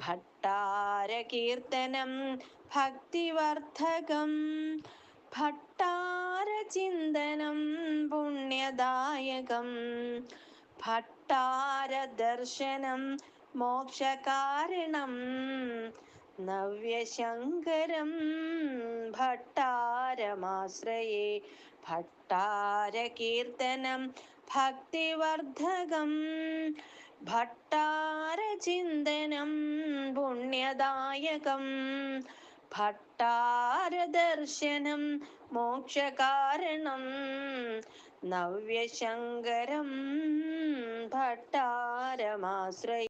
ഭട്ടാരകീർത്തനം ഭക്തിവർദ്ധകം ഭട്ടാരചിന്തനം പുണ്യദായകം ഭട്ടാരദർശനം മോക്ഷകാരണം നവ്യശങ്കരം ഭട്ടാരമാശ്രയേ ഭട്ടാരകീർത്തനം ഭക്തിവർദ്ധകം ഭട്ടാരചിന്തനം പുണ്യദായകം ഭട്ടാരദർശനം മോക്ഷകാരണം നവ്യശങ്കരം ഭട്ടാരമാശ്രയ